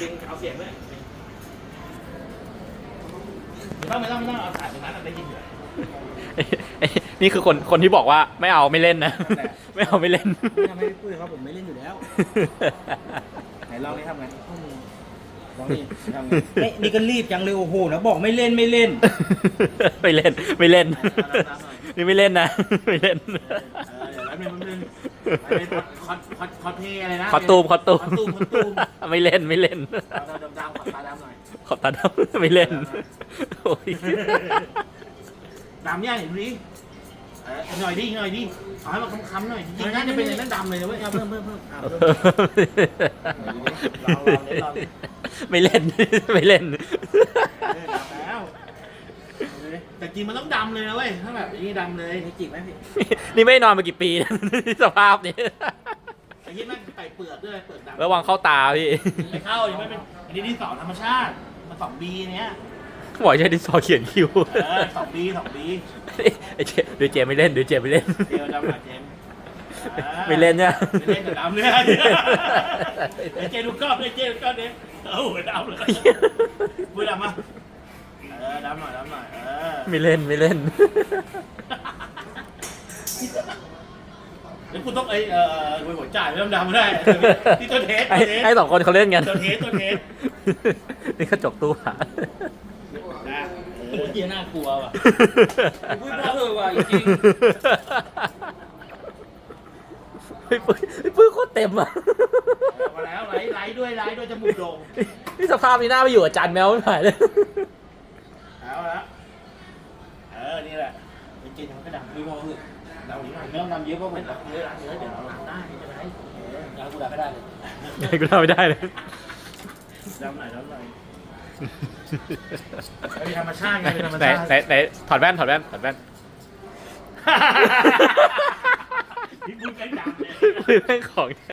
ดึงเอาเสียงด้วยไม่ต้องไม่ต้องไม่ต้องเอาถ่ายตรงนั้นอะได้ยินอยู่เอ้ยเอ้ยนี่คือคนคนที่บอกว่าไม่เอาไม่เล่นนะ ไม่เอาไม่เล่นทำไมพูดครับผมไม่เล่นอยู่แล้วไหนลองนี่ทำไงลองนี่ทำไงไม่นี่ก็รีบจังเลยโอ้โหนะบอกไม่เล่นไม่เล่น ไม่เล่นไม่เล่น นี่ไม่เล่นนะ ไม่เล่นเออเดี๋ยวแป๊บนึงแป๊บนึงไปเป็นคอสคอสคอสเพลย์อะไรนะคอตูมคอตูมคอตูมคอตูม ไม่เล่นไม่เล่นเอาดำดำๆขอตาดำหน่อยขอบตาดำไม่เล่นโอ้ยดำยังเห็นดิเออหน่อยดิหน่อยดิเอาให้มันค้ำๆหน่อยจริงๆน่าจะเป็นอย่างนั้นดำเลยนะเว้ยเอาเพิ่มเพิ่มเพิ่มเอาเพิ่มลองลองดิลองดิไม่เล่นไม่เล่น เออดำแล้วเอาเลยแต่จริงมันต้องดำเลยนะเว้ยถ้าแบบอย่างนี้ดำเลยนี่จีบไหมพี่นี่ไม่ได้นอนมากี่ปีนะสภาพนี้ไอ้ที่แม่งใส่เปลือกด้วยเปลือกดำระวังเข้าตาพี่ไม่เข้ายังไม่เป็นอันนี้ที่สองธรรมชาติมาสองบีเนี้ยบอกใช้ดินสอเขียนคิวเออสองบีสองบีไอ้เจเดี๋ยวเจไม่เล่น เดี๋ยวเจไม่เล่นเดียวดำหน่อยเจมส์อ่าไม่เล่นเนี่ย ไม่เล่นแต่ดำเนี่ยเดี๋ยวเจดูกล้องเลยเจดูกล้องเนี่ยเอ้าดำเลยมือดำมาเออดำหน่อยดำหน่อยเออ ไม่เล่นไม่เล่น เดี๋ยวกูต้องไอ้เออเออหัวจ่ายไม่ต้องดำไม่ได้ที่ตัวเทสให้ตัวเทสให้สองคนเขาเล่นกันตัวเทสตัวเทส นี่กระจกตู้หานะโอ้ยเหี้ยน่ากลัวว่ะพูพูดว่าเออว่ะจริงไอ้ปื้ยไอ้ปื้ยโคตรเต็มอะมาแล้วไลฟ์ไลฟ์ด้วยไลฟ์ด้วยจมูกโด่งนี่สภาพนี้น่าไปอยู่กับจานแมวไม่ไหวเลย เอาละเออนี่ แหละจริงๆมันก็ดังด้วยมอคือเราหนีหน่อยไม่ต้องดำเยอะเพราะเหมือนเราเยอะเยอะเดี๋ยวเราหลังได้ใช่ไหมเอออยากกูด่าก็ได้เลยกูทำไม่ได้เลยดำหน่อยดำหน่อยเป็นธรรมชาติไงเป็นธรรมชาติไหนไหนถอดแว่นถอดแว่นถอดแว่นพี่พูดแค่ดังเลยปื้ยแม่งของ